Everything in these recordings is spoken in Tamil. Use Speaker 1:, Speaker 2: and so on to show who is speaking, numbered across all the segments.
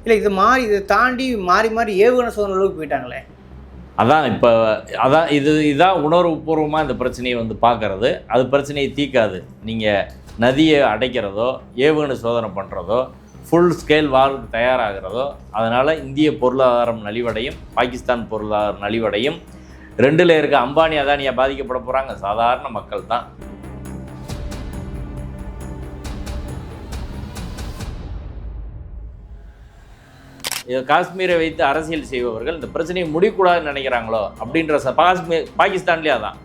Speaker 1: இல்லை இது மாறி இதை தாண்டி மாறி மாறி ஏவுகணை சோதனை அளவுக்கு போயிட்டாங்களே.
Speaker 2: அதான் இப்போ அதான் இது இதான் உணர்வுபூர்வமாக இந்த பிரச்சனையை வந்து பார்க்கறது. அது பிரச்சனையை தீக்காது நீங்கள் நதியை அடைக்கிறதோ ஏவுகணை சோதனை பண்ணுறதோ ஃபுல் ஸ்கேல் வாருக்கு தயாராகிறதோ அதனால் இந்திய பொருளாதாரம் நலிவடையும் பாகிஸ்தான் பொருளாதாரம் நலிவடையும். ரெண்டில் இருக்க அம்பானி அதானியா பாதிக்கப்பட போகிறாங்க சாதாரண மக்கள் தான் காஷ்மீரை வைத்து அரசியல் செய்பவர்கள் இந்த பிரச்சனையை முடிக்கூடாதுன்னு நினைக்கிறாங்களோ அப்படின்ற காஷ்மீர் பாகிஸ்தான்லேயே அதான்.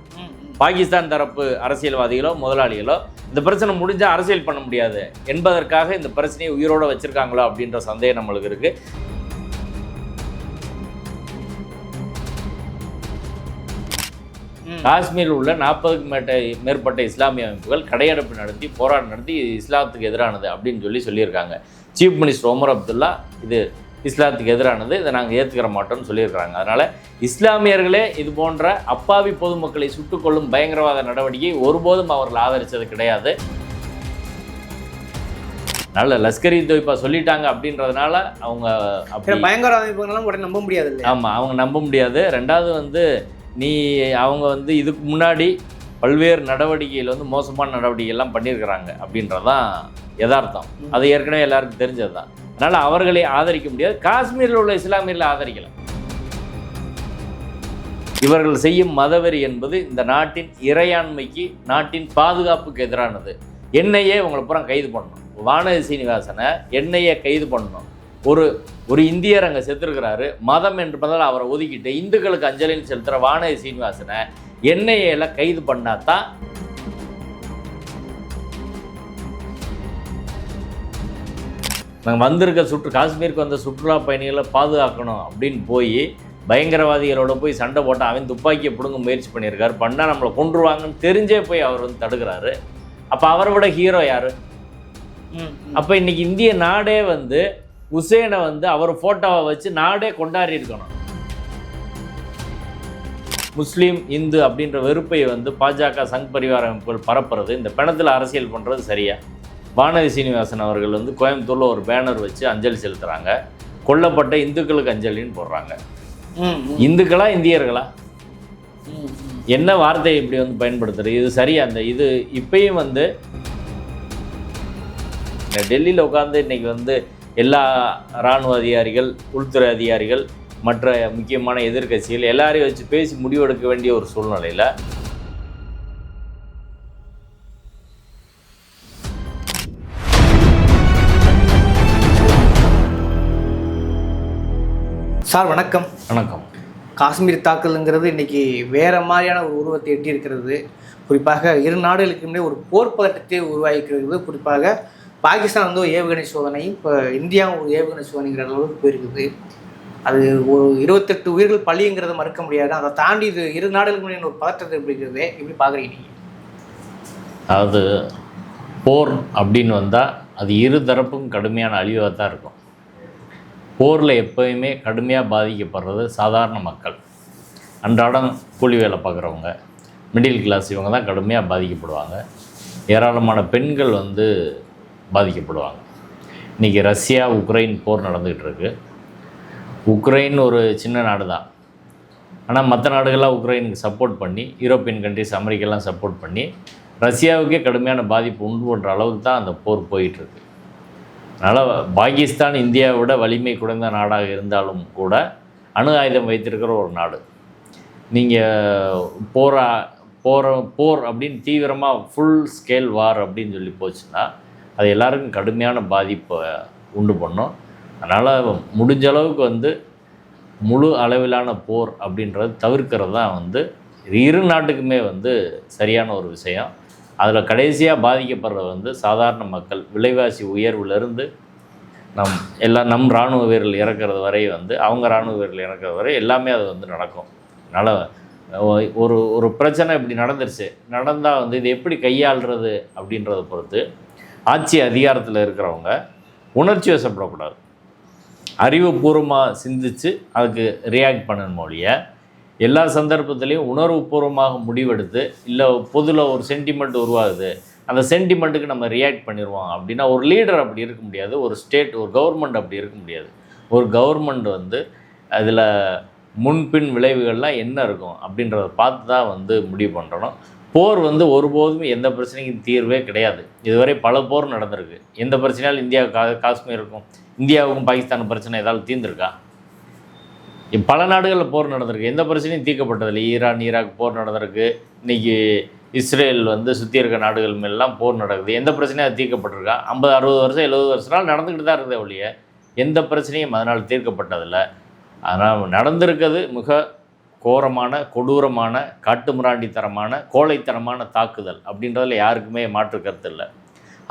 Speaker 2: பாகிஸ்தான் தரப்பு அரசியல்வாதிகளோ முதலாளிகளோ இந்த பிரச்சனை முடிஞ்சால் அரசியல் பண்ண முடியாது. என்பதற்காக இந்த பிரச்சனையை உயிரோட வச்சிருக்காங்களோ அப்படின்ற சந்தேகம் நம்மளுக்கு இருக்கு. காஷ்மீரில் உள்ள நாற்பதுக்கும் மேட்ட மேற்பட்ட இஸ்லாமிய அமைப்புகள் கடையடைப்பு நடத்தி போராட்டம் நடத்தி இது இஸ்லாத்துக்கு எதிரானது அப்படின்னு சொல்லி சொல்லியிருக்காங்க. சீஃப் மினிஸ்டர் ஒமர் அப்துல்லா இது இஸ்லாத்துக்கு எதிரானது இதை நாங்கள் ஏற்றுக்கிற மாட்டோம்னு சொல்லியிருக்காங்க அதனால் இஸ்லாமியர்களே இது போன்ற அப்பாவி பொதுமக்களை சுட்டுக் கொள்ளும் பயங்கரவாத நடவடிக்கை ஒருபோதும் அவர்கள் ஆதரித்தது கிடையாது. நல்ல லஷ்கரி தொய்பா சொல்லிட்டாங்க அப்படின்றதுனால அவங்க அப்படி
Speaker 1: ஏன்னா பயங்கர அமைப்புகள்லாம் உடனே நம்ப முடியாது
Speaker 2: ஆமாம் அவங்க நம்ப முடியாது. ரெண்டாவது வந்து நீ அவங்க வந்து இதுக்கு முன்னாடி பல்வேறு நடவடிக்கைகள் வந்து மோசமான நடவடிக்கைகள்லாம் பண்ணியிருக்கிறாங்க அப்படின்றதான் யதார்த்தம். அது ஏற்கனவே எல்லாருக்கும் தெரிஞ்சது தான் அதனால் அவர்களை ஆதரிக்க முடியாது. காஷ்மீரில் உள்ள இஸ்லாமியர்களை ஆதரிக்கலாம். இவர்கள் செய்யும் மதவெறி என்பது இந்த நாட்டின் இறையாண்மைக்கு நாட்டின் பாதுகாப்புக்கு எதிரானது. என்னையே இவங்களை பூரா கைது பண்ணணும். வானதி சீனிவாசனை என்னையே கைது பண்ணணும். ஒரு ஒரு இந்தியர் அங்கே செத்துருக்கிறாரு. மதம் என்பதால் அவரை ஒதுக்கிட்டு இந்துக்களுக்கு அஞ்சலின்னு செலுத்துகிற வானதி சீனிவாசனை என்ஐஏல கைது பண்ணாதான் நாங்கள் வந்திருக்க சுற்று காஷ்மீருக்கு வந்த சுற்றுலா பயணிகளை பாதுகாக்கணும் அப்படின்னு போய் பயங்கரவாதிகளோட போய் சண்டை போட்டு அவன் துப்பாக்கியை பிடுங்க முயற்சி பண்ணியிருக்காரு. பண்ணால் நம்மளை கொன்றுவாங்கன்னு தெரிஞ்சே போய் அவர் வந்து தடுக்கிறாரு. அப்போ அவரை விட ஹீரோ யார். அப்போ இன்னைக்கு இந்திய நாடே வந்து உசேனை வந்து அவர் ஃபோட்டோவை வச்சு நாடே கொண்டாடி இருக்கணும். முஸ்லீம் இந்து அப்படின்ற வெறுப்பை வந்து பாஜக சங் பரிவார அமைப்புகள் பரப்புறது இந்த பிணத்தில் அரசியல் பண்ணுறது சரியா? வானதி சீனிவாசன் அவர்கள் வந்து கோயம்புத்தூரில் ஒரு பேனர் வச்சு அஞ்சலி செலுத்துகிறாங்க கொல்லப்பட்ட இந்துக்களுக்கு அஞ்சலின்னு போடுறாங்க. இந்துக்களா இந்தியர்களா. என்ன வார்த்தையை இப்படி வந்து பயன்படுத்துறது? இது சரியா? அந்த இது இப்பயும் வந்து டெல்லியில் உட்காந்து இன்னைக்கு வந்து எல்லா இராணுவ அதிகாரிகள் உள்துறை அதிகாரிகள் மற்ற முக்கியமான எதிர்க்கட்சிகள் எல்லாரையும் வச்சு பேசி முடிவெடுக்க வேண்டிய ஒரு சூழ்நிலையில்
Speaker 1: சார் வணக்கம்.
Speaker 2: வணக்கம்.
Speaker 1: காஷ்மீர் தாக்குதலுங்கிறது இன்னைக்கு வேற மாதிரியான ஒரு உருவத்தை எட்டி இருக்கிறது குறிப்பாக இரு நாடுகளுக்குமே ஒரு போர் பதட்டத்தை உருவாக்கியிருக்கிறது. குறிப்பாக பாகிஸ்தான் வந்து ஒரு ஏவுகணை சோதனை இப்போ இந்தியாவும் ஒரு ஏவுகணை சோதனைங்கிற அளவுக்கு போயிருக்குது. அது ஒரு இருபத்தெட்டு உயிர்கள் பள்ளிங்கிறத மறுக்க முடியாது. அதை தாண்டி இது இரு நாடுகளுக்கு ஒரு பதற்றத்தை பிடிக்கிறது எப்படி பார்க்குறீங்க நீங்கள்
Speaker 2: அதாவது போர் அப்படின்னு வந்தால் அது இரு தரப்பும் கடுமையான அழிவாக தான் இருக்கும். போரில் எப்போயுமே கடுமையாக பாதிக்கப்படுறது சாதாரண மக்கள். அன்றாடம் கூலி வேலை பார்க்குறவங்க மிடில் கிளாஸ் இவங்க தான் கடுமையாக பாதிக்கப்படுவாங்க. ஏராளமான பெண்கள் வந்து பாதிக்கப்படுவாங்க. இன்றைக்கி ரஷ்யா உக்ரைன் போர் நடந்துகிட்டு இருக்குது உக்ரைன் ஒரு சின்ன நாடு தான் ஆனால் மற்ற நாடுகள்லாம் உக்ரைனுக்கு சப்போர்ட் பண்ணி யூரோப்பியன் கண்ட்ரிஸ் அமெரிக்கெல்லாம் சப்போர்ட் பண்ணி ரஷ்யாவுக்கே கடுமையான பாதிப்பு உண்டு பண்ணுற அளவுக்கு தான் அந்த போர் போயிட்டுருக்கு. அதனால் பாகிஸ்தான் இந்தியாவை விட வலிமை குறைந்த நாடாக இருந்தாலும் கூட அணு ஆயுதம் வைத்திருக்கிற ஒரு நாடு. நீங்கள் போரா போகிற போர் அப்படின்னு தீவிரமாக ஃபுல் ஸ்கேல் வார் அப்படின்னு சொல்லி போச்சுன்னா அது எல்லாருக்கும் கடுமையான பாதிப்பை உண்டு பண்ணும். அதனால் முடிஞ்ச அளவுக்கு வந்து முழு அளவிலான போர் அப்படின்றது தவிர்க்கிறது தான் வந்து இரு நாட்டுக்குமே வந்து சரியான ஒரு விஷயம். அதில் கடைசியாக பாதிக்கப்படுறது வந்து சாதாரண மக்கள் விலைவாசி உயர்விலிருந்து நம் எல்லா நம் இராணுவ வீரர்கள் இறக்கிறது வரை வந்து அவங்க இராணுவ வீரர்கள் இறக்கிறது வரை எல்லாமே அது வந்து நடக்கும். அதனால் ஒரு ஒரு பிரச்சனை இப்படி நடந்துருச்சு. நடந்தால் வந்து இது எப்படி கையாளுறது அப்படின்றத பொறுத்து ஆட்சி அதிகாரத்தில் இருக்கிறவங்க உணர்ச்சி வசப்படக்கூடாது. அறிவுபூர்வமாக சிந்திச்சு அதுக்கு ரியாக்ட் பண்ணணும் மொழிய எல்லா சந்தர்ப்பத்திலையும் உணர்வுபூர்வமாக முடிவெடுத்து இல்லை பொதுவில் ஒரு சென்டிமெண்ட் உருவாகுது அந்த சென்டிமெண்ட்டுக்கு நம்ம ரியாக்ட் பண்ணிடுவோம் அப்படின்னா ஒரு லீடர் அப்படி இருக்க முடியாது ஒரு ஸ்டேட் ஒரு கவர்மெண்ட் அப்படி இருக்க முடியாது. ஒரு கவர்மெண்ட் வந்து அதில் முன்பின் விளைவுகள்லாம் என்ன இருக்கும் அப்படின்றத பார்த்து தான் வந்து முடிவு பண்ணுறணும் போர் வந்து ஒருபோதும் எந்த பிரச்சனைக்கும் தீர்வே கிடையாது. இதுவரை பல போர் நடந்திருக்கு. எந்த பிரச்சனையாலும் இந்தியா கா காஷ்மீருக்கும் இந்தியாவுக்கும் பாகிஸ்தான் பிரச்சனை ஏதாவது தீர்ந்துருக்கா? பல நாடுகளில் போர் நடந்திருக்கு. எந்த பிரச்சனையும் தீர்க்கப்பட்டதில்லை. ஈரான் ஈராக் போர் நடந்திருக்கு. இன்னைக்கு இஸ்ரேல் வந்து சுற்றி இருக்க நாடுகள் மேலாம் போர் நடக்குது. எந்த பிரச்சனையும் அது தீர்க்கப்பட்டிருக்கா? ஐம்பது அறுபது வருஷம் எழுபது வருஷ நாள் நடந்துக்கிட்டு தான் இருக்குது ஒழிய எந்த பிரச்சனையும் அதனால் தீர்க்கப்பட்டதில்லை. அதனால் நடந்திருக்கிறது மிக கோரமான கொடூரமான காட்டுமிராண்டித்தனமான கோழைத்தனமான தாக்குதல் அப்படின்றதில் யாருக்குமே மாற்று கருத்து இல்லை.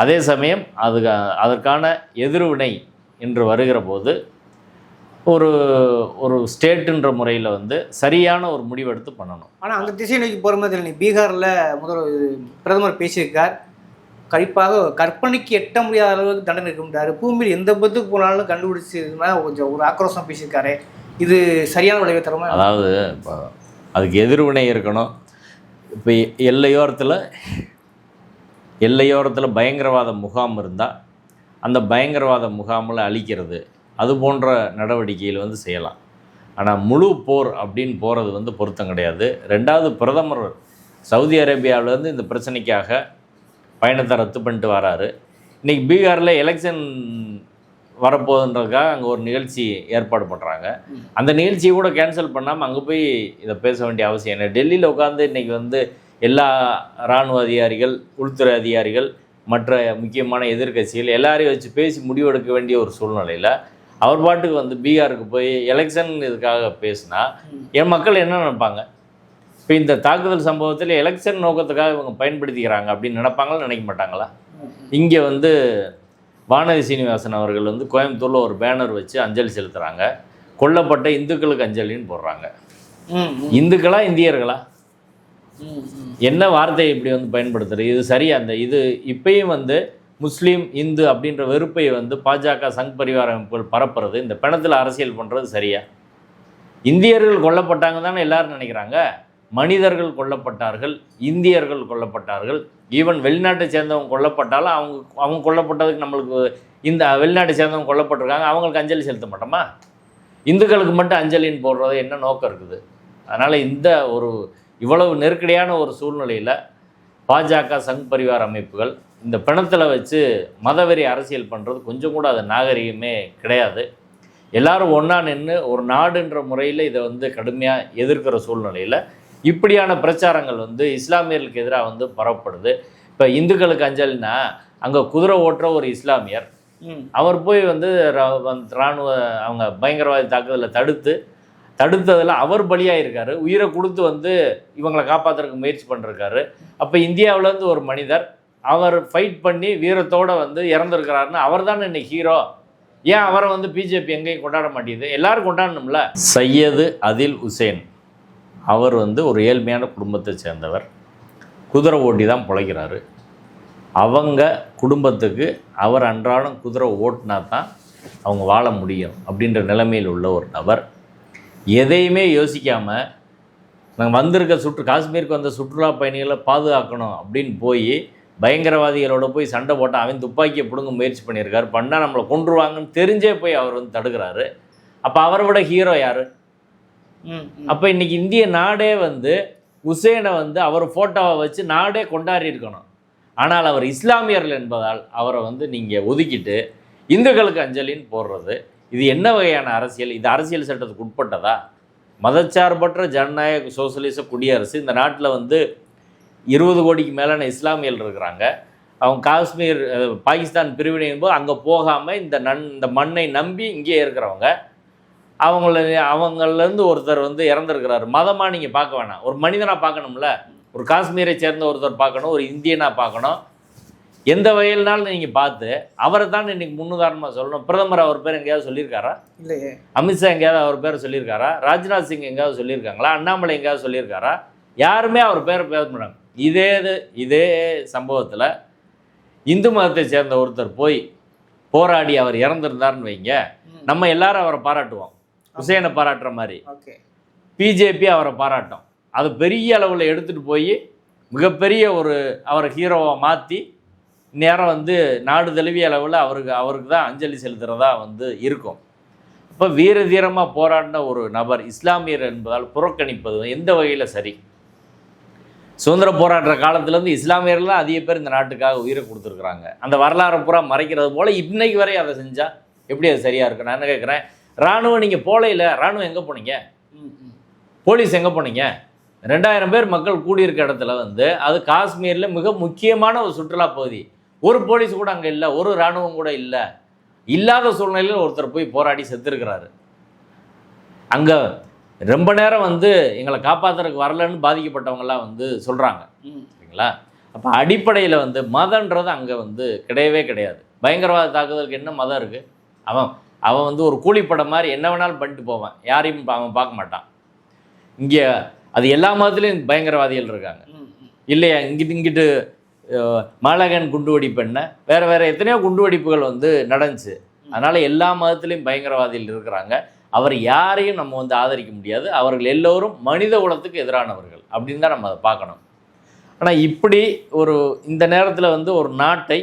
Speaker 2: அதே சமயம் அது அதற்கான எதிர்வினை என்று வருகிற போது ஒரு ஒரு ஸ்டேட்டுன்ற முறையில் வந்து சரியான ஒரு முடிவெடுத்து பண்ணணும்.
Speaker 1: ஆனால் அந்த திசை நோக்கி போகிற மாதிரி நீ பீகாரில் முதல்வர் பிரதமர் பேசியிருக்கார். கண்டிப்பாக கற்பனைக்கு எட்ட முடியாத அளவுக்கு தண்டனை இருக்கின்றார் பூமியில் எந்த பத்துக்கு போனாலும் கண்டுபிடிச்சதுன்னா கொஞ்சம் ஒரு ஆக்ரோஷம் பேசியிருக்காரு. இது சரியான விளைவை தரமா?
Speaker 2: அதாவது இப்போ அதுக்கு எதிர்வினை இருக்கணும். இப்போ எல்லையோரத்தில் எல்லையோரத்தில் பயங்கரவாத முகாம் இருந்தால் அந்த பயங்கரவாத முகாமில் அழிக்கிறது. அது போன்ற நடவடிக்கையில் வந்து செய்யலாம். ஆனால் முழு போர் அப்படின்னு போகிறது வந்து பொருத்தம் கிடையாது. ரெண்டாவது பிரதமர் சவுதி அரேபியாவிலேருந்து இந்த பிரச்சனைக்காக பயணத்தை ரத்து பண்ணிட்டு வராரு. இன்றைக்கி பீகாரில் எலெக்ஷன் வரப்போகுதுன்றதுக்காக அங்கே ஒரு நிகழ்ச்சி ஏற்பாடு பண்ணுறாங்க அந்த நிகழ்ச்சியை கூட கேன்சல் பண்ணாமல் அங்கே போய் இதை பேச வேண்டிய அவசியம் என்ன? டெல்லியில் உட்காந்து இன்றைக்கி வந்து எல்லா இராணுவ அதிகாரிகள் உள்துறை அதிகாரிகள் மற்ற முக்கியமான எதிர்க்கட்சிகள் எல்லாரையும் வச்சு பேசி முடிவெடுக்க வேண்டிய ஒரு சூழ்நிலையில் அவர் பாட்டுக்கு வந்து பீகாருக்கு போய் எலெக்ஷன் இதுக்காக பேசினா என் மக்கள் என்ன நினைப்பாங்க? இப்போ இந்த தாக்குதல் சம்பவத்தில் எலெக்ஷன் நோக்கத்துக்காக இவங்க பயன்படுத்திக்கிறாங்க அப்படின்னு நினைப்பாங்களா நினைக்க மாட்டாங்களா? இங்கே வந்து வானதி சீனிவாசன் அவர்கள் வந்து கோயம்புத்தூரில் ஒரு பேனர் வச்சு அஞ்சலி செலுத்துகிறாங்க கொல்லப்பட்ட இந்துக்களுக்கு அஞ்சலின்னு போடுறாங்க. இந்துக்களா இந்தியர்களா. என்ன வார்த்தையை இப்படி வந்து பயன்படுத்துறது? இது சரியா அந்த இது இப்பயும் வந்து முஸ்லீம் இந்து அப்படின்ற வெறுப்பை வந்து பாஜக சங் பரிவார அமைப்புகள் பரப்புறது இந்த பிணத்தில் அரசியல் பண்ணுறது சரியா? இந்தியர்கள் கொல்லப்பட்டாங்க தானே எல்லாரும் நினைக்கிறாங்க. மனிதர்கள் கொல்லப்பட்டார்கள் இந்தியர்கள் கொல்லப்பட்டார்கள். ஈவன் வெளிநாட்டை சேர்ந்தவங்க கொல்லப்பட்டாலும் அவங்க அவங்க கொல்லப்பட்டதுக்கு நம்மளுக்கு இந்த வெளிநாட்டை சேர்ந்தவங்க கொல்லப்பட்டிருக்காங்க அவங்களுக்கு அஞ்சலி செலுத்த மாட்டோமா? இந்துக்களுக்கு மட்டும் அஞ்சலின்னு போடுறது என்ன நோக்கம் இருக்குது? அதனால் இந்த ஒரு இவ்வளவு நெருக்கடியான ஒரு சூழ்நிலையில் பாஜக சங் பரிவார அமைப்புகள் இந்த பிணத்தில் வச்சு மதவெறி அரசியல் பண்ணுறது கொஞ்சம் கூட அது நாகரிகமே கிடையாது. எல்லாரும் ஒன்றா நின்று ஒரு நாடுன்ற முறையில் இதை வந்து கடுமையாக எதிர்க்கிற சூழ்நிலையில் இப்படியான பிரச்சாரங்கள் வந்து இஸ்லாமியர்களுக்கு எதிராக வந்து பரவப்படுது இப்போ இந்துக்களுக்கு அஞ்சலினா அங்கே குதிரை ஓட்டுற ஒரு இஸ்லாமியர் அவர் போய் வந்து ரா- வந்து இராணுவ அவங்க பயங்கரவாதி தாக்குதலை தடுத்து தடுத்ததில் அவர் பலியாக இருக்கார் உயிரை கொடுத்து வந்து இவங்களை காப்பாற்றுறதுக்கு முயற்சி பண்ணிருக்காரு அப்போ இந்தியாவிலேருந்து ஒரு மனிதர் அவர் ஃபைட் பண்ணி வீரத்தோடு வந்து இறந்துருக்கிறாருன்னு அவர் தானே இன்னைக்கு ஹீரோ ஏன் அவரை வந்து பிஜேபி எங்கேயும் கொண்டாட மாட்டேங்குது? எல்லாரும் கொண்டாடணும்ல? சையது அதில் உசேன். அவர் வந்து ஒரு ஏழ்மையான குடும்பத்தை சேர்ந்தவர். குதிரை ஓட்டி தான் பிழைக்கிறாரு. அவங்க குடும்பத்துக்கு அவர் அன்றாடம் குதிரை ஓட்டினா தான் அவங்க வாழ முடியும் அப்படின்ற நிலைமையில் உள்ள ஒரு நபர். எதையுமே யோசிக்காமல் நாங்கள் வந்திருக்க சுற்று காஷ்மீருக்கு வந்த சுற்றுலா பயணிகளை பாதுகாக்கணும் அப்படின்னு போய் பயங்கரவாதிகளோட போய் சண்டை போட்டால் அவன் துப்பாக்கியை பிடுங்க முயற்சி பண்ணியிருக்காரு. பண்ணால் நம்மளை கொன்றுவாங்கன்னு தெரிஞ்சே போய் அவர் வந்து தடுக்கிறாரு. அப்போ அவரை விட ஹீரோ யார். அப்போ இன்னைக்கு இந்திய நாடே வந்து உசேனை வந்து அவர் ஃபோட்டோவை வச்சு நாடே கொண்டாடி இருக்கணும். ஆனால் அவர் இஸ்லாமியர்கள் என்பதால் அவரை வந்து நீங்கள் ஒதுக்கிட்டு இந்துக்களுக்கு அஞ்சலின்னு போடுறது இது என்ன வகையான அரசியல்? இது அரசியல் சட்டத்துக்கு உட்பட்டதா? மதச்சார்பற்ற ஜனநாயக சோசியலிச குடியரசு இந்த நாட்டில் வந்து இருபது கோடிக்கு மேலான இஸ்லாமியர்கள் இருக்கிறாங்க. அவங்க காஷ்மீர் பாகிஸ்தான் பிரிவினையும் போது அங்கே போகாமல் இந்த நன் இந்த மண்ணை நம்பி இங்கே இருக்கிறவங்க. அவங்கள அவங்கள்லேருந்து ஒருத்தர் வந்து இறந்துருக்கிறாரு. மதமாக நீங்கள் பார்க்க வேணாம். ஒரு மனிதனாக பார்க்கணும்ல? ஒரு காஷ்மீரை சேர்ந்த ஒருத்தர் பார்க்கணும் ஒரு இந்தியனாக பார்க்கணும். எந்த வகையில்னாலும் நீங்கள் பார்த்து அவரை தான் இன்னைக்கு முன்னுதாரணமாக சொல்லணும். பிரதமர் அவர் பேர் எங்கேயாவது சொல்லியிருக்காரா?
Speaker 1: இல்லையே.
Speaker 2: அமித்ஷா எங்கேயாவது அவர் பேரை சொல்லியிருக்காரா? ராஜ்நாத் சிங் எங்கேயாவது சொல்லியிருக்காங்களா? அண்ணாமலை எங்கேயாவது சொல்லியிருக்காரா? யாருமே அவர் பேரை பேச மாட்டாங்க. இதே இது இதே சம்பவத்தில் இந்து மதத்தை சேர்ந்த ஒருத்தர் போய் போராடி அவர் இறந்துருந்தாருன்னு வைங்க. நம்ம எல்லாரும் அவரை பாராட்டுவோம். ஹுசேனை பாராட்டுற மாதிரி. பிஜேபி அவரை பாராட்டும். அது பெரிய அளவில் எடுத்துகிட்டு போய் மிகப்பெரிய ஒரு அவரை ஹீரோவை மாற்றி நேரம் வந்து நாடு தழுவிய அளவில் அவருக்கு அவருக்கு தான் அஞ்சலி செலுத்துகிறதா வந்து இருக்கும். இப்போ வீர தீரமாக போராடின ஒரு நபர் இஸ்லாமியர் என்பதால் புறக்கணிப்பது எந்த வகையில் சரி? சுதந்திர போராட்ட காலத்துலேருந்து இஸ்லாமியர்கள் அதிக பேர் இந்த நாட்டுக்காக உயிரை கொடுத்துருக்குறாங்க. அந்த வரலாறை பூரா மறைக்கிறது போல் இன்னைக்கு வரை அதை செஞ்சால் எப்படி அது சரியாக இருக்கும்? நான் என்ன கேட்குறேன் இராணுவம் நீங்கள் போலையில் இராணுவம் எங்கே போனீங்க. போலீஸ் எங்கே போனீங்க? ரெண்டாயிரம் பேர் மக்கள் கூடியிருக்க இடத்துல வந்து அது காஷ்மீரில் மிக முக்கியமான ஒரு சுற்றுலா பகுதி. ஒரு போலீஸ் கூட அங்கே இல்லை ஒரு இராணுவம் கூட இல்லை. இல்லாத சூழ்நிலையில் ஒருத்தர் போய் போராடி செத்துருக்கிறாரு. அங்கே ரொம்ப நேரம் வந்து எங்களை காப்பாத்துறதுக்கு வரலன்னு பாதிக்கப்பட்டவங்கெல்லாம் வந்து சொல்கிறாங்க. சரிங்களா? அப்போ அடிப்படையில் வந்து மதன்றது அங்கே வந்து கிடையவே கிடையாது. பயங்கரவாத தாக்குதலுக்கு என்ன மதம் இருக்குது அவன் அவன் வந்து ஒரு கூலிப்படம் மாதிரி என்ன வேணாலும் பண்ணிட்டு போவான். யாரையும் அவன் பார்க்க மாட்டான். இங்கே அது எல்லா மதத்துலேயும் பயங்கரவாதிகள் இருக்காங்க. இல்லையா? இங்கிட்டு இங்கிட்டு மாலகன் குண்டு வெடிப்பு என்ன வேறு வேறு எத்தனையோ குண்டு வெடிப்புகள் வந்து நடந்துச்சு. அதனால் எல்லா மதத்துலேயும் பயங்கரவாதிகள் இருக்கிறாங்க. அவர் யாரையும் நம்ம வந்து ஆதரிக்க முடியாது. அவர்கள் எல்லோரும் மனித குலத்துக்கு எதிரானவர்கள் அப்படின்னு தான் நம்ம அதை பார்க்கணும். ஆனால் இப்படி ஒரு இந்த நேரத்தில் வந்து ஒரு நாட்டை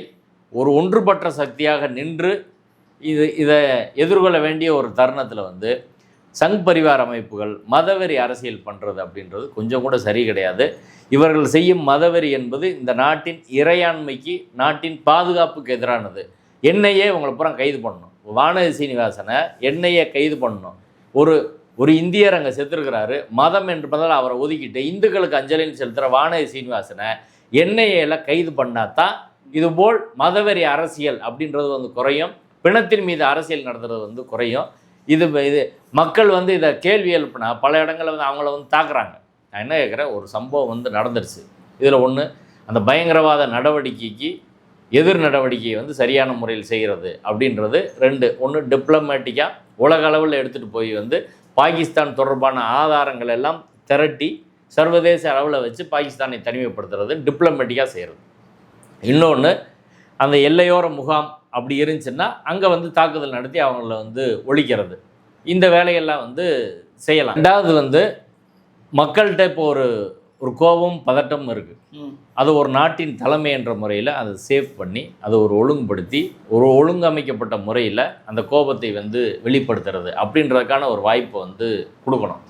Speaker 2: ஒரு ஒன்றுபட்ட சக்தியாக நின்று இது இதை எதிர்கொள்ள வேண்டிய ஒரு தருணத்தில் வந்து சங் பரிவார அமைப்புகள் மதவெறி அரசியல் பண்ணுறது அப்படின்றது கொஞ்சம் கூட சரி கிடையாது. இவர்கள் செய்யும் மதவெறி என்பது இந்த நாட்டின் இறையாண்மைக்கு நாட்டின் பாதுகாப்புக்கு எதிரானது. என்னையே உங்களை பூரா கைது பண்ணணும். வானதி சீனிவாசனை என்னையே கைது பண்ணணும். ஒரு ஒரு இந்தியர் அங்கே செத்துருக்கிறாரு. மதம் என்பதால் அவரை ஒதுக்கிட்டு இந்துக்களுக்கு அஞ்சலின்னு செலுத்துகிற வானதி சீனிவாசனை என்ஐஏல கைது பண்ணாதான் இதுபோல் மதவெறி அரசியல் அப்படின்றது வந்து குறையும். பிணத்தின் மீது அரசியல் நடத்துறது வந்து குறையும். இது இது மக்கள் வந்து இதை கேள்வி எழுப்புனா பல இடங்களில் வந்து அவங்கள வந்து தாக்குறாங்க. நான் என்ன கேட்குறேன் ஒரு சம்பவம் வந்து நடந்துருச்சு. இதில் ஒன்று அந்த பயங்கரவாத நடவடிக்கைக்கு எதிர் நடவடிக்கையை வந்து சரியான முறையில் செய்கிறது அப்படின்றது. ரெண்டு ஒன்று டிப்ளமேட்டிக்காக உலக அளவில் எடுத்துகிட்டு போய் வந்து பாகிஸ்தான் தொடர்பான ஆதாரங்கள் எல்லாம் திரட்டி சர்வதேச அளவில் வச்சு பாகிஸ்தானை தனிமைப்படுத்துறது டிப்ளமேட்டிக்காக செய்கிறது இன்னொன்று அந்த எல்லையோர முகாம் அப்படி இருந்துச்சுன்னா அங்கே வந்து தாக்குதல் நடத்தி அவங்கள வந்து ஒழிக்கிறது. இந்த வேலையெல்லாம் வந்து செய்யலாம். ரெண்டாவது வந்து மக்கள்கிட்ட இப்போ ஒரு ஒரு கோபம் பதட்டம் இருக்குது. அது ஒரு நாட்டின் தலைமை என்ற முறையில் அதை சேவ் பண்ணி அதை ஒரு ஒழுங்குபடுத்தி ஒரு ஒழுங்கமைக்கப்பட்ட முறையில் அந்த கோபத்தை வந்து வெளிப்படுத்துறது அப்படின்றதுக்கான ஒரு வாய்ப்பை வந்து கொடுக்கணும்.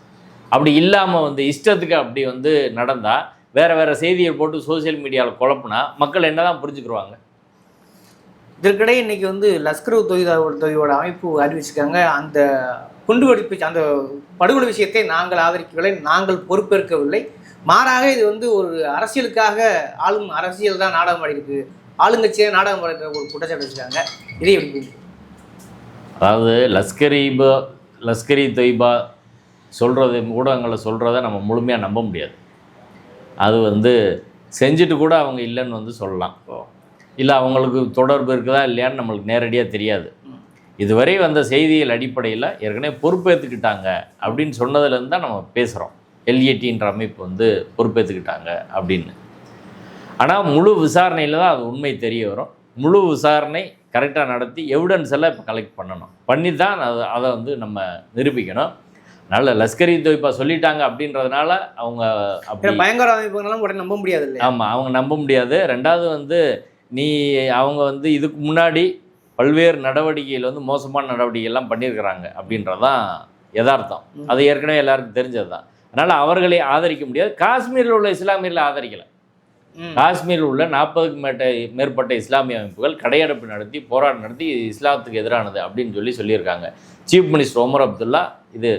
Speaker 2: அப்படி இல்லாமல் வந்து இஷ்டத்துக்கு அப்படி வந்து நடந்தால் வேறு வேறு செய்தியை போட்டு சோஷியல் மீடியாவில் குழப்புனா மக்கள் என்ன தான் புரிஞ்சுக்கிருவாங்க?
Speaker 1: இதற்கிடையே இன்னைக்கு வந்து லஷ்கர் தொய்தா தொகையோட அமைப்பு அறிவிச்சிருக்காங்க. அந்த குண்டுவெடிப்பு அந்த படுகொலை விஷயத்தை நாங்கள் ஆதரிக்கவில்லை நாங்கள் பொறுப்பேற்கவில்லை. மாறாக இது வந்து ஒரு அரசியலுக்காக ஆளும் அரசியல் தான் நாடகம் ஆடிருக்கு ஆளுங்கட்சியே நாடகம் ஆடுற ஒரு குற்றச்சாட்டு வச்சுருக்காங்க. இதே எப்படி
Speaker 2: அதாவது லஸ்கரிபா லஸ்கரி தொய்பா சொல்கிறது ஊடகங்களில் சொல்கிறத நம்ம முழுமையாக நம்ப முடியாது. அது வந்து செஞ்சுட்டு கூட அவங்க இல்லைன்னு வந்து சொல்லலாம். இல்லை அவங்களுக்கு தொடர்பு இருக்குதா இல்லையான்னு நம்மளுக்கு நேரடியாக தெரியாது. இதுவரை வந்த செய்திகள் அடிப்படையில் ஏற்கனவே பொறுப்பேற்றுக்கிட்டாங்க அப்படின்னு சொன்னதுலேருந்து தான் நம்ம பேசுகிறோம் எல்ஏடின்ற அமைப்பு வந்து பொறுப்பேற்றுக்கிட்டாங்க அப்படின்னு. ஆனால் முழு விசாரணையில் தான் அது உண்மை தெரிய வரும். முழு விசாரணை கரெக்டாக நடத்தி எவிடன்ஸ் எல்லாம் இப்போ கலெக்ட் பண்ணணும். பண்ணி தான் அதை அதை வந்து நம்ம நிரூபிக்கணும். அதனால் லஷ்கரி தொய்பா சொல்லிட்டாங்க அப்படின்றதுனால அவங்க
Speaker 1: பயங்கர அமைப்புகள்லாம் உடனே நம்ப முடியாது
Speaker 2: ஆமாம் அவங்க நம்ப முடியாது. ரெண்டாவது வந்து நீ அவங்க வந்து இதுக்கு முன்னாடி பல்வேறு நடவடிக்கைகள் வந்து மோசமான நடவடிக்கைகள்லாம் பண்ணியிருக்கிறாங்க அப்படின்றதான் யதார்த்தம். அது ஏற்கனவே எல்லாருக்கும் தெரிஞ்சது தான் அதனால் அவர்களை ஆதரிக்க முடியாது. காஷ்மீரில் உள்ள இஸ்லாமியர்களை ஆதரிக்கலை. காஷ்மீரில் உள்ள நாற்பதுக்கு மேட்ட மேற்பட்ட இஸ்லாமிய அமைப்புகள் கடையெடுப்பு நடத்தி போராட்டம் நடத்தி இஸ்லாத்துக்கு எதிரானது அப்படின்னு சொல்லி சொல்லியிருக்காங்க. சீஃப் மினிஸ்டர் ஒமர் அப்துல்லா இது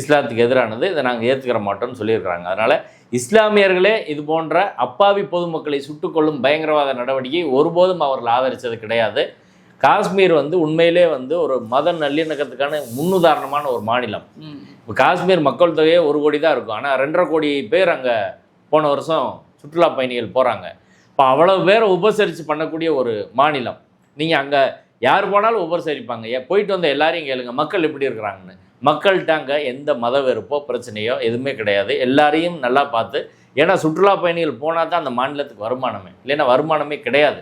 Speaker 2: இஸ்லாத்துக்கு எதிரானது இதை நாங்கள் ஏற்றுக்கிற மாட்டோம்னு சொல்லியிருக்காங்க அதனால் இஸ்லாமியர்களே இது போன்ற அப்பாவி பொதுமக்களை சுட்டுக்கொள்ளும் பயங்கரவாத நடவடிக்கை ஒருபோதும் அவர்கள் ஆதரித்தது கிடையாது. காஷ்மீர் வந்து உண்மையிலே வந்து ஒரு மத நல்லிணக்கத்துக்கான முன்னுதாரணமான ஒரு மாநிலம். இப்போ காஷ்மீர் மக்கள் தொகையே ஒரு கோடி தான் இருக்கும். ஆனால் ரெண்டரை கோடி பேர் அங்கே போன வருஷம் சுற்றுலா பயணிகள் போகிறாங்க இப்போ அவ்வளவு பேரை உபசரித்து பண்ணக்கூடிய ஒரு மாநிலம். நீங்கள் அங்கே யார் போனாலும் உபசரிப்பாங்க. போயிட்டு வந்த எல்லாரையும் கேளுங்க. மக்கள் எப்படி இருக்கிறாங்கன்னு. மக்கள்கிட்ட அங்கே எந்த மத வெறுப்போ பிரச்சனையோ எதுவுமே கிடையாது. எல்லாரையும் நல்லா பார்த்து ஏன்னா சுற்றுலா பயணிகள் போனால் தான் அந்த மாநிலத்துக்கு வருமானமே. இல்லைன்னா வருமானமே கிடையாது.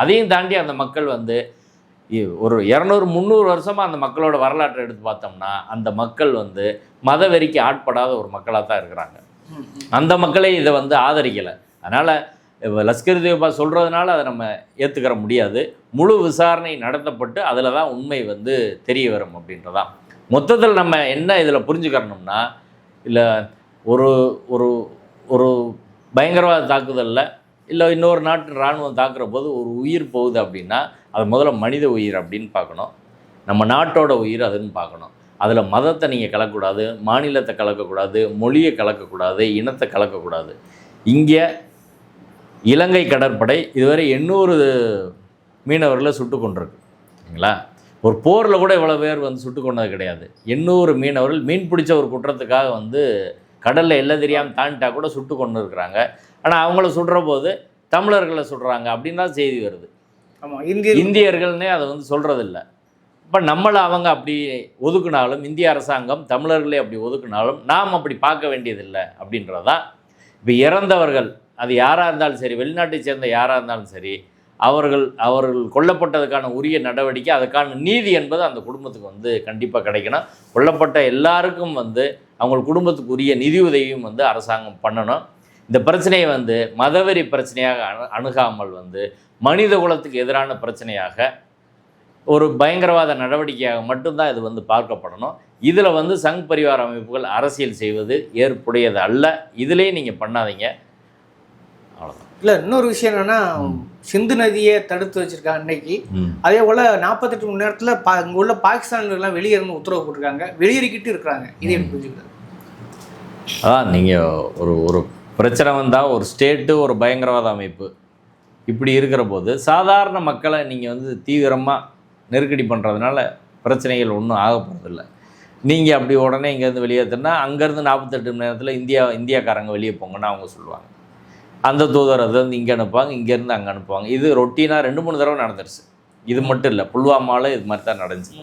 Speaker 2: அதையும் தாண்டி அந்த மக்கள் வந்து ஒரு இரநூறு முந்நூறு வருஷமாக அந்த மக்களோட வரலாற்றை எடுத்து பார்த்தோம்னா அந்த மக்கள் வந்து மதவெறிக்கு ஆட்படாத ஒரு மக்களாக தான் இருக்கிறாங்க. அந்த மக்களே இதை வந்து ஆதரிக்கலை. அதனால் லஷ்கர் தேவா சொல்கிறதுனால அதை நம்ம ஏற்றுக்கிற முடியாது. முழு விசாரணை நடத்தப்பட்டு அதில் தான் உண்மை வந்து தெரிய வரும் அப்படின்றதான். மொத்தத்தில் நம்ம என்ன இதில் புரிஞ்சுக்கணும்னா இல்லை ஒரு ஒரு ஒரு பயங்கரவாத தாக்குதலில் இல்லை இன்னொரு நாட்டு இராணுவம் தாக்குற போது ஒரு உயிர் போகுது அப்படின்னா அது முதல்ல மனித உயிர் அப்படின்னு பார்க்கணும். நம்ம நாட்டோட உயிர் அதுன்னு பார்க்கணும். அதில் மதத்தை நீங்கள் கலக்கக்கூடாது மாநிலத்தை கலக்கக்கூடாது மொழியை கலக்கக்கூடாது இனத்தை கலக்கக்கூடாது. இங்கே இலங்கை கடற்படை இதுவரை எண்ணூறு மீனவர்களை சுட்டு கொண்டிருக்கு. சரிங்களா? ஒரு போரில் கூட இவ்வளோ பேர் வந்து சுட்டு கொண்டது கிடையாது. எண்ணூறு மீனவர்கள் மீன் பிடிச்ச ஒரு குற்றத்துக்காக வந்து கடலில் எல்லாம் தெரியாமல் தாண்டிட்டா கூட சுட்டு கொண்டு இருக்கிறாங்க. ஆனால் அவங்கள சுடுற போது தமிழர்களை சுடுறாங்க அப்படின்னு தான் செய்தி வருது.
Speaker 1: ஆமா இந்திய
Speaker 2: இந்தியர்கள்னே அதை வந்து சொல்கிறதில்ல இப்போ நம்மளை அவங்க அப்படி ஒதுக்குனாலும் இந்திய அரசாங்கம் தமிழர்களே அப்படி ஒதுக்குனாலும் நாம் அப்படி பார்க்க வேண்டியதில்லை அப்படின்றதான். இப்போ இறந்தவர்கள் அது யாராக இருந்தாலும் சரி வெளிநாட்டை சேர்ந்த யாராக இருந்தாலும் சரி அவர்கள் அவர்கள் கொல்லப்பட்டதுக்கான உரிய நடவடிக்கை அதுக்கான நீதி என்பது அந்த குடும்பத்துக்கு வந்து கண்டிப்பாக கிடைக்கணும். கொல்லப்பட்ட எல்லாருக்கும் வந்து அவங்க குடும்பத்துக்கு உரிய நிதி உதவியும் வந்து அரசாங்கம் பண்ணணும். இந்த பிரச்சனையை வந்து மதவெறி பிரச்சனையாக அணு அணுகாமல் வந்து மனித குலத்துக்கு எதிரான பிரச்சனையாக ஒரு பயங்கரவாத நடவடிக்கையாக மட்டும்தான் இது வந்து பார்க்கப்படணும். இதில் வந்து சங் பரிவார அமைப்புகள் அரசியல் செய்வது ஏற்புடையது அல்ல. இதிலே நீங்கள் பண்ணாதீங்க. அவ்வளோதான்
Speaker 1: இல்லை இன்னொரு விஷயம் என்னென்னா சிந்து நதியை தடுத்து வச்சிருக்காங்க இன்னைக்கு அதே போல நாற்பத்தெட்டு மணி நேரத்துல பா இங்க உள்ள பாகிஸ்தான்லாம் வெளியேறணும் உத்தரவு போட்டிருக்காங்க. வெளியேறிக்கிட்டு இருக்கிறாங்க. இதை எப்படி புரிஞ்சுக்கிறது
Speaker 2: அதான் நீங்கள் ஒரு ஒரு பிரச்சனை வந்தால் ஒரு ஸ்டேட்டு ஒரு பயங்கரவாத அமைப்பு. இப்படி இருக்கிற போது சாதாரண மக்களை நீங்கள் வந்து தீவிரமாக நெருக்கடி பண்ணுறதுனால பிரச்சனைகள் ஒன்றும் ஆக போகிறதில்ல நீங்கள் அப்படி உடனே இங்கேருந்து வெளியேற்றினா அங்கேருந்து நாற்பத்தெட்டு மணி நேரத்தில் இந்தியா இந்தியாக்காரங்க வெளியே போங்கன்னு அவங்க சொல்லுவாங்க. அந்த தூதர் அதை வந்து இங்கே அனுப்புவாங்க இங்கேருந்து அங்கே அனுப்புவாங்க. இது ரொட்டீனாக ரெண்டு மூணு தடவை நடந்துருச்சு. இது மட்டும் இல்லை புல்வாமாவில் இது மாதிரி தான் நடந்துச்சு.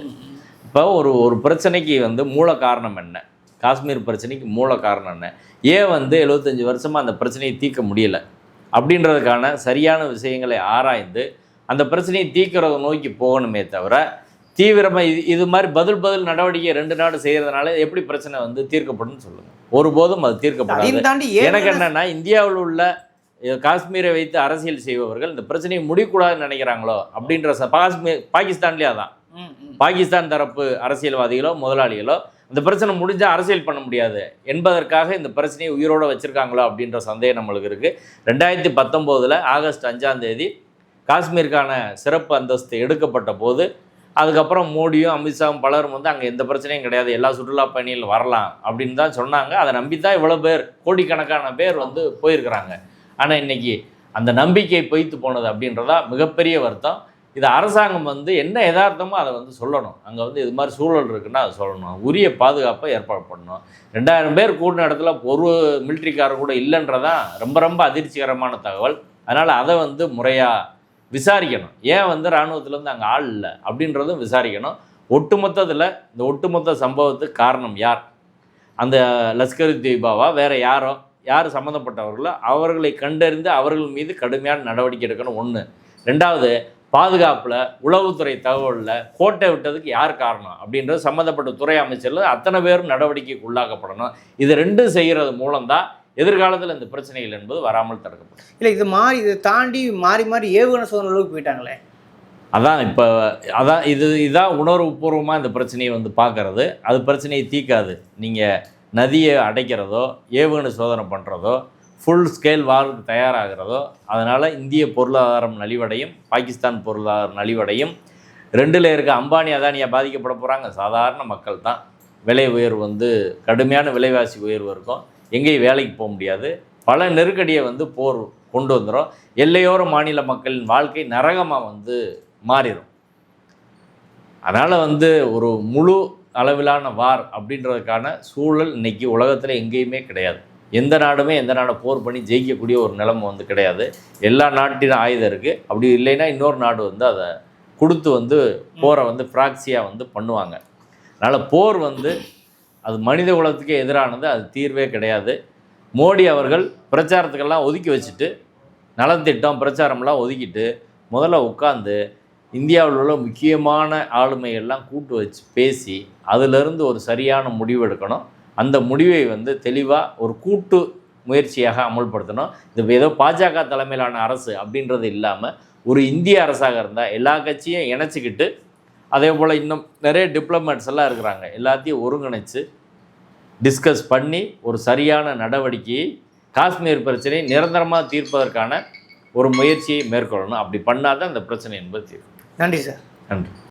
Speaker 2: இப்போ ஒரு ஒரு பிரச்சனைக்கு வந்து மூல காரணம் என்ன? காஷ்மீர் பிரச்சனைக்கு மூல காரணம் என்ன? ஏன் வந்து எழுபத்தஞ்சி வருஷமாக அந்த பிரச்சனையை தீர்க்க முடியல? அப்படின்றதுக்கான சரியான விஷயங்களை ஆராய்ந்து அந்த பிரச்சனையை தீர்க்கிறத நோக்கி போகணுமே தவிர தீவிரமாக இது இது மாதிரி பதில் பதில் நடவடிக்கை ரெண்டு நாடு செய்கிறதுனால எப்படி பிரச்சனை வந்து தீர்க்கப்படும் சொல்லுங்கள் ஒருபோதும் அது தீர்க்கப்படாது. எனக்கு என்னன்னா இந்தியாவில் உள்ள காஷ்மீரை வைத்து அரசியல் செய்பவர்கள் இந்த பிரச்சனையை முடிக்கூடாதுன்னு நினைக்கிறாங்களோ அப்படின்ற காஷ்மீர் பாகிஸ்தான்லேயே அதான்.
Speaker 1: ம்.
Speaker 2: பாகிஸ்தான் தரப்பு அரசியல்வாதிகளோ முதலாளிகளோ இந்த பிரச்சனை முடிஞ்சால் அரசியல் பண்ண முடியாது. என்பதற்காக இந்த பிரச்சனையை உயிரோடு வச்சுருக்காங்களோ அப்படின்ற சந்தேகம் நம்மளுக்கு இருக்குது ரெண்டாயிரத்தி பத்தொம்போதில் ஆகஸ்ட் அஞ்சாம் தேதி காஷ்மீருக்கான சிறப்பு அந்தஸ்து எடுக்கப்பட்ட போது அதுக்கப்புறம் மோடியும் அமித்ஷாவும் பலரும் வந்து அங்கே எந்த பிரச்சனையும் கிடையாது. எல்லா சுற்றுலா பயணிகள் வரலாம் அப்படின்னு தான் சொன்னாங்க. அதை நம்பி தான் இவ்வளோ பேர் கோடிக்கணக்கான பேர் வந்து போயிருக்கிறாங்க. ஆனால் இன்னைக்கு அந்த நம்பிக்கை பொய்த்து போனது அப்படின்றதா மிகப்பெரிய வருத்தம். இது அரசாங்கம் வந்து என்ன யதார்த்தமோ அதை வந்து சொல்லணும். அங்கே வந்து இது மாதிரி சூழல் இருக்குன்னா அதை சொல்லணும். உரிய பாதுகாப்பை ஏற்பாடு பண்ணணும். ரெண்டாயிரம் பேர் கூடின இடத்துல ஒரு மிலிட்ரிக்காரர் கூட இல்லைன்றதான் ரொம்ப ரொம்ப அதிர்ச்சிகரமான தகவல். அதனால் அதை வந்து முறையாக விசாரிக்கணும். ஏன் வந்து இராணுவத்துலேருந்து அங்கே ஆள் இல்லை அப்படின்றதும் விசாரிக்கணும். ஒட்டுமொத்தத்தில் இந்த ஒட்டுமொத்த சம்பவத்துக்கு காரணம் யார்? அந்த லஷ்கர் தீபாவா வேறு யாரோ? யார் சம்மந்தப்பட்டவர்களோ அவர்களை கண்டறிந்து அவர்கள் மீது கடுமையான நடவடிக்கை எடுக்கணும். ஒன்று ரெண்டாவது பாதுகாப்பில் உளவுத்துறை தகவலில் கோட்டை விட்டதுக்கு யார் காரணம்? அப்படின்றது சம்மந்தப்பட்ட துறை அமைச்சரில் அத்தனை பேரும் நடவடிக்கைக்கு உள்ளாக்கப்படணும். இது ரெண்டும் செய்கிறது மூலம்தான் எதிர்காலத்தில் இந்த பிரச்சனைகள் என்பது வராமல் தடுக்கப்படும்.
Speaker 1: இல்ல இது மாறி இதை தாண்டி மாறி மாறி ஏவுகணை சோதனை அளவுக்கு போயிட்டாங்களே.
Speaker 2: அதான் இப்போ அதான் இது இதான் உணர்வுபூர்வமாக இந்த பிரச்சனையை வந்து பார்க்கறது. அது பிரச்சனையை தீக்காது நீங்கள் நதியை அடைக்கிறதோ ஏவுகணை சோதனை பண்ணுறதோ ஃபுல் ஸ்கேல் வாருக்கு தயாராகிறதோ அதனால் இந்திய பொருளாதாரம் நலிவடையும் பாகிஸ்தான் பொருளாதாரம் நலிவடையும். ரெண்டில் இருக்க அம்பானி அதானியாக பாதிக்கப்பட போகிறாங்க சாதாரண மக்கள் தான். விலை உயர்வு வந்து கடுமையான விலைவாசி உயர்வு இருக்கும். எங்கேயும் வேலைக்கு போக முடியாது. பல நெருக்கடியை வந்து போர் கொண்டு வந்துடும் எல்லையோர மாநில மக்களின் வாழ்க்கை நரகமாக வந்து மாறிடும் அதனால் வந்து ஒரு முழு அளவிலான வார் அப்படின்றதுக்கான சூழல் இன்றைக்கி உலகத்தில் எங்கேயுமே கிடையாது. எந்த நாடுமே எந்த நாடை போர் பண்ணி ஜெயிக்கக்கூடிய ஒரு நிலைமை வந்து கிடையாது. எல்லா நாட்டினும் ஆயுதம் இருக்குது அப்படி இல்லைன்னா இன்னொரு நாடு வந்து அதை கொடுத்து வந்து போரை வந்து ப்ராக்சியாக வந்து பண்ணுவாங்க. அதனால் போர் வந்து அது மனித குலத்துக்கே எதிரானது அது தீர்வே கிடையாது. மோடி அவர்கள் பிரச்சாரத்துக்கெல்லாம் ஒதுக்கி வச்சுட்டு நலத்திட்டம் பிரச்சாரம்லாம் ஒதுக்கிட்டு முதல்ல உட்காந்து இந்தியாவில் உள்ள முக்கியமான ஆளுமையெல்லாம் கூட்டு வச்சு பேசி அதிலிருந்து ஒரு சரியான முடிவு எடுக்கணும். அந்த முடிவை வந்து தெளிவாக ஒரு கூட்டு முயற்சியாக அமல்படுத்தணும். இது ஏதோ பாஜக தலைமையிலான அரசு அப்படின்றது இல்லாமல் ஒரு இந்திய அரசாக இருந்தால் எல்லா கட்சியும் இணைச்சிக்கிட்டு அதே போல் இன்னும் நிறைய டிப்ளமேட்ஸ் எல்லாம் இருக்கிறாங்க. எல்லாத்தையும் ஒருங்கிணைச்சு டிஸ்கஸ் பண்ணி ஒரு சரியான நடவடிக்கையை காஷ்மீர் பிரச்சனையை நிரந்தரமாக தீர்ப்பதற்கான ஒரு முயற்சியை மேற்கொள்ளணும். அப்படி பண்ணாதான் இந்த பிரச்சனை என்பது தீர்க்கும்
Speaker 1: நன்றி சார்.
Speaker 2: நன்றி.